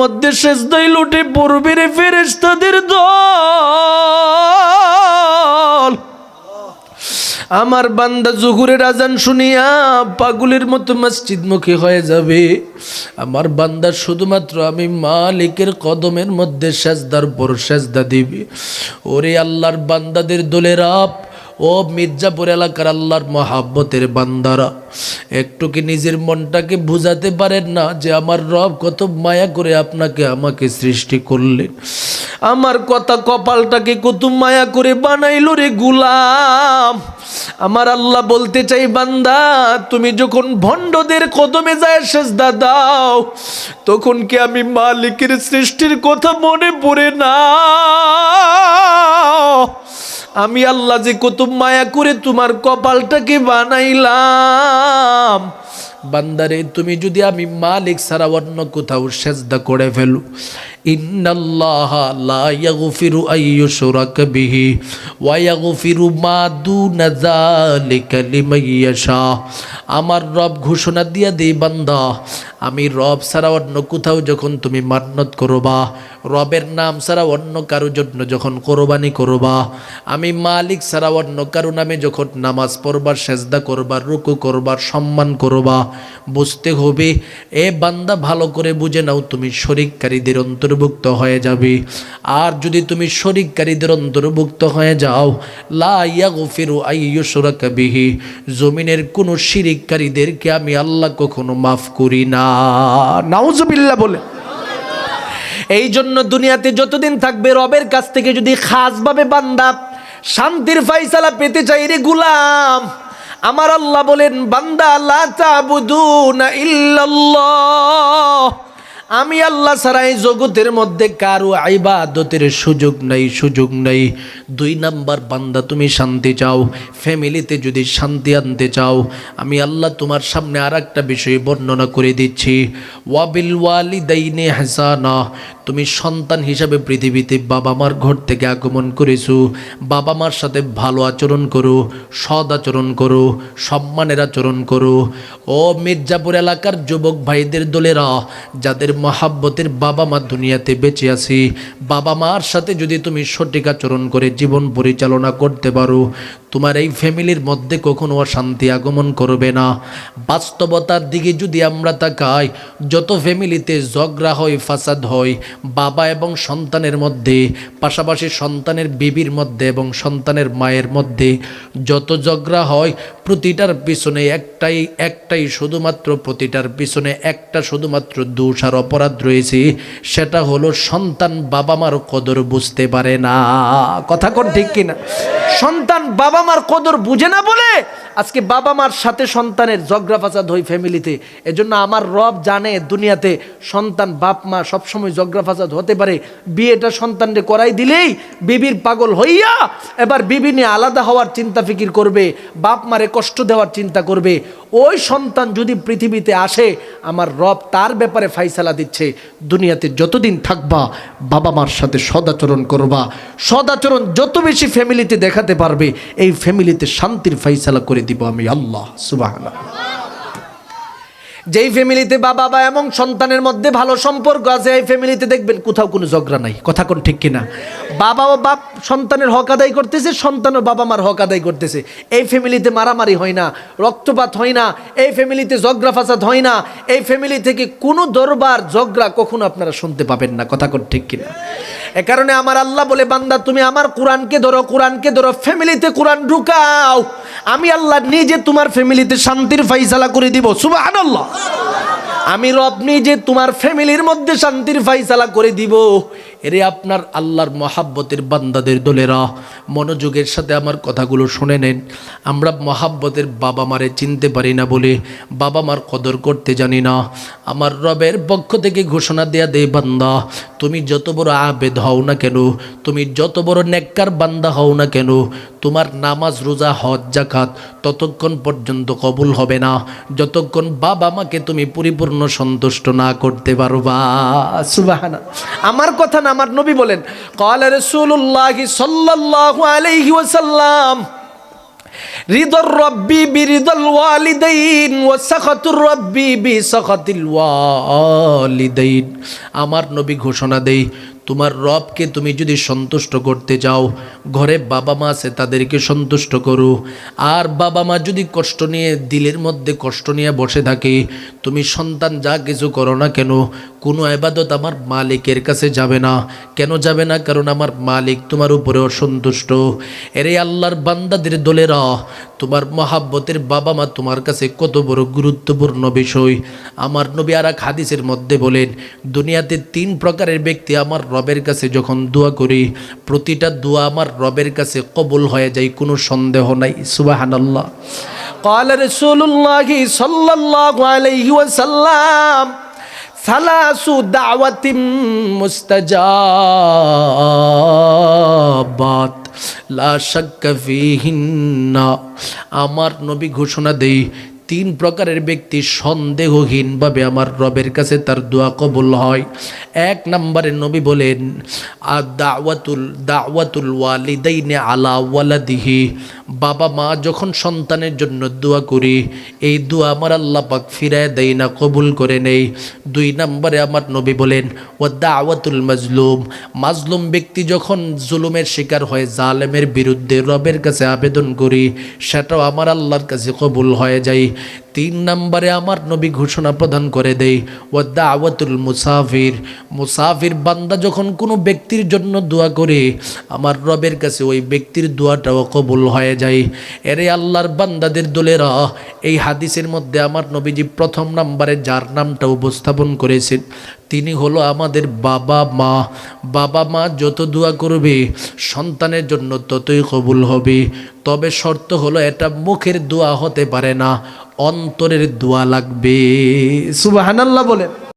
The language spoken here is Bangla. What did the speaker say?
মধ্যে শেষদাই লুটে পড়বে রে ফেরেস্তাদের দল। আমার বান্দা জুহুরের আজান শুনিয়া পাগুলের মতো মসজিদ মসজিদমুখী হয়ে যাবে। আমার বান্দা শুধুমাত্র আমি মালিকের কদমের মধ্যে সেজদার পর সেজদা দিবি। ওরে আল্লাহর বান্দাদের দোলের আপ ও মির্জাপুর এলাকার আল্লাহর মহাব্বতের বান্দারা, একটু কি নিজের মনটাকে বুঝাতে পারেন না যে আমার রব কত মায়া করে আপনাকে আমাকে সৃষ্টি করলেন? আমার কথা কপালটাকে কত মায়া করে বানাইলো রে গুলাম। আমার আল্লাহ বলতে চাই, বান্দা, তুমি যখন ভণ্ডদের কদমে যায় সেজদা দাও, তখন কি আমি মালিকের সৃষ্টির কথা মনে পড়ে না? আমি আল্লাহ যে কত মায়া করে তোমার কপালটাকে বানাইলাম, বান্দারে, তুমি যদি আমি মালিক সারা অন্য কোথাও সেজদা করে ফেলু। ইন্নাল্লাহ লা ইয়াগফিরু বিহি ওয়া ইয়াগফিরু মা দুনা যালিকা লিমান ইয়াশা আমার রব ঘোষণা দিয়া দেই বান্দা, আমি রব ছাড়া অন্য কোথাও যখন তুমি মান্নত করবা, রবের নাম ছাড়া অন্য কারও জন্য যখন কোরবানি করবা, আমি মালিক ছাড়া অন্য কারও নামে যখন নামাজ পড়বার, সেজদা করবার, রুকু করবার, সম্মান করবা, বুঝতে হবে, এ বান্দা ভালো করে বুঝে নাও তুমি শরিককারীদের অন্তর্ভুক্ত হয়ে যাবে। আর যদি তুমি শরিককারীদের অন্তর্ভুক্ত হয়ে যাও, লা ইয়াগফিরু আইয়ুশরাকা বিহি। জমিনের কোনো শিরিককারীদেরকে আমি আল্লাহ কখনো মাফ করি না। নাউজুবিল্লাহ বলে। এই জন্য দুনিয়াতে যতদিন থাকবে রবের কাছ থেকে যদি খাসভাবে বান্দা শান্তির ফাইসালা পেতে চাই রে গুলাম, আমার আল্লাহ বলেন, বান্দা, লা তাবুদুনা ইল্লাল্লাহ। আমি আল্লাহ এই জগতের মধ্যে কারও আইবাদতের সুযোগ নাই সুযোগ নাই। দুই নাম্বার বান্দা, তুমি শান্তি চাও। ফ্যামিলিতে যদি শান্তি আনতে চাও, আমি আল্লাহ তোমার সামনে আর একটা বিষয় বর্ণনা করে দিচ্ছি। ওয়াবিল ওয়ালি ওয়ালিদাইনে হাসানা, তুমি সন্তান হিসাবে পৃথিবীতে বাবা মার ঘর থেকে আগমন করেছ। বাবা মার সাথে ভালো আচরণ করো সদ আচরণ করো, সম্মানের আচরণ করো। ও মির্জাপুর এলাকার যুবক ভাইদের দলেরা, যাদের মহাব্বতের বাবা মা দুনিয়াতে বেঁচে আছি। বাবা মার সাথে যদি তুমি সঠিক আচরণ করে জীবন পরিচালনা করতে পারো তোমার এই ফ্যামিলির মধ্যে কখনো অশান্তি আগমন করবে না। বাস্তবতার দিকে যদি আমরা তাকাই, যত ফ্যামিলিতে ঝগড়া হয়, ফাসাদ হয়, বাবা এবং সন্তানের মধ্যে, পাশাপাশি সন্তানের বিবির মধ্যে এবং সন্তানের মায়ের মধ্যে যত ঝগড়া হয়, প্রতিটার পিছনে একটাই একটাই শুধুমাত্র প্রতিটার পিছনে একটা শুধুমাত্র দোষ আর অপরাধ রয়েছে, সেটা হলো সন্তান বাবা মার কদর বুঝতে পারে না। কথা কোন ঠিক কিনা? সন্তান বাবা মার কদর বুঝে না বলে আজকে বাবা মার সাথে সন্তানের ঝগড়া ফাসাদ হয় ফ্যামিলিতে এজন্য আমার রব জানে দুনিয়াতে সন্তান বাপ মা সবসময় ফাসাদ হতে পারে। বিয়েটা সন্তানকে করাই দিলেই বিবির পাগল হইয়া এবার বিবি নিয়ে আলাদা হওয়ার চিন্তা ফিকির করবে, বাপ মারে কষ্ট দেওয়ার চিন্তা করবে। ওই সন্তান যদি পৃথিবীতে আসে, আমার রব তার ব্যাপারে ফাইসালা দিচ্ছে। দুনিয়াতে যতদিন থাকবা, বাবা মার সাথে সদাচরণ করবা। সদাচরণ যত বেশি ফ্যামিলিতে দেখাতে পারবে, এই ফ্যামিলিতে শান্তির ফাইসালা করে দিব আমি আল্লাহ সুবাহ যেই ফ্যামিলিতে বাবা বা এবং সন্তানের মধ্যে ভালো সম্পর্ক আছে, এই ফ্যামিলিতে দেখবেন কোথাও কোনো ঝগড়া নাই। কথা কোন ঠিক কিনা? বাবা ও বাপ সন্তানের হক আদায় করতেছে, সন্তান ও বাবা মার হক আদায় করতেছে। এই ফ্যামিলিতে মারামারি হয় না, রক্তপাত হয় না, এই ফ্যামিলিতে ঝগড়া ফাসাদ হয় না, এই ফ্যামিলি থেকে কোনো দরবার ঝগড়া কখনো আপনারা শুনতে পাবেন না, কথা কোন ঠিক কিনা? এ কারণে আমার আল্লাহ বলে, বান্দা, তুমি আমার কোরআনকে ধরো কোরআনকে ধরো, ফ্যামিলিতে কোরআন ঢুকাও। আমি আল্লাহ নিজে তোমার ফ্যামিলিতে শান্তির ফাইসালা করে দিব সুবাহ আমি রব নিজে তোমার ফ্যামিলির মধ্যে শান্তির ফাইসালা করে দিব। এরে আপনার আল্লাহর মহাব্বতের বান্দাদের দলেরা, মনোযোগের সাথে আমার কথাগুলো শুনে নেন। আমরা মহাব্বতের বাবা মারে চিনতে পারি না বলে, বাবা মার কদর করতে জানি না। আমার রবের পক্ষ থেকে ঘোষণা দেয়া দে বান্দা, তুমি যত বড় আবেদ হও না কেন, তুমি যত বড় নেককার বান্দা হও না কেন তোমার নামাজ, রোজা, হজ জাকাত ততক্ষণ পর্যন্ত কবুল হবে না। যতক্ষণ বাবা মাকে তুমি পরিপূর্ণ সন্তুষ্ট না করতে পারবা সুবাহানা আমার কথা না, আমার নবী বলেন কল রসুল্লাহ সাল্লাল্লাহু আলাইহি ওয়াসাল্লাম, রিদর রব্বি বিরিদল ওয়ালিদাইন ও সাখাতুর রব্বি বি সাখাতিল ওয়ালিদাইন। আমার নবী ঘোষণা দেই তোমার রবকে তুমি যদি সন্তুষ্ট করতে যাও, ঘরে বাবা মা আছে তাদেরকে সন্তুষ্ট করো। আর বাবা মা যদি কষ্ট নিয়ে, দিলের মধ্যে কষ্ট নিয়ে বসে থাকে, তুমি সন্তান যা কিছু করো না কেন কোনো আবাদত আমার মালিকের কাছে যাবে না কেন যাবে না কারণ আমার মালিক তোমার উপরে অসন্তুষ্ট এরে আল্লাহর বান্দাদের দলেরা তোমার মহাব্বতের বাবা মা তোমার কাছে কত বড় গুরুত্বপূর্ণ বিষয় আমার নবী আর এক হাদিসের মধ্যে বলেন দুনিয়াতে তিন প্রকারের ব্যক্তি আমার রবের কাছে যখন দোয়া করি প্রতিটা দোয়া আমার রবের কাছে কবুল হয়ে যায় কোনো সন্দেহ নাই সুবাহান আল্লাহ قال رسول الله صلى الله عليه وسلم সালাসু দাওয়াতিম মুস্তাজাবাত। লা শাক্কা ফিহিন্না। আমার নবী ঘোষণা দেই তিন প্রকারের ব্যক্তি সন্দেহহীনভাবে আমার রবের কাছে তার দোয়া কবুল হয়। এক নম্বরে নবী বলেন আর দাওয়াতুল দাওয়াতুল ওয়ালিদাইনে আলা ওয়ালাদিহি। বাবা মা যখন সন্তানের জন্য দোয়া করি, এই দোয়া আমার আল্লাহ পাক ফিরায় দেয় না, কবুল করে নেই দুই নম্বরে আমার নবী বলেন ও দাওয়াতুল মাজলুম। মাজলুম ব্যক্তি যখন জুলুমের শিকার হয়, জালেমের বিরুদ্ধে রবের কাছে আবেদন করি, সেটাও আমার আল্লাহর কাছে কবুল হয়ে যায়। তিন নম্বরে আমার নবী ঘোষণা প্রদান করে দেয় ও দাওয়াতুল মুসাফির। মুসাফির বান্দা যখন কোনো ব্যক্তির জন্য দোয়া করে, আমার রবের কাছে ওই ব্যক্তির দোয়াটাও কবুল হয়ে যায়। এরে আল্লাহর বান্দাদের দলেরা, এই হাদিসের মধ্যে আমার নবীজি প্রথম নম্বরে যার নামটা উপস্থাপন করেছেন, তিনি হলো আমাদের বাবা মা। বাবা মা যত দোয়া করবে, সন্তানের জন্য ততই কবুল হবে। তবে শর্ত হলো এটা মুখের দোয়া হতে পারে না। অন্তরের দোয়া লাগবে। সুবাহানাল্লাহ বলেন।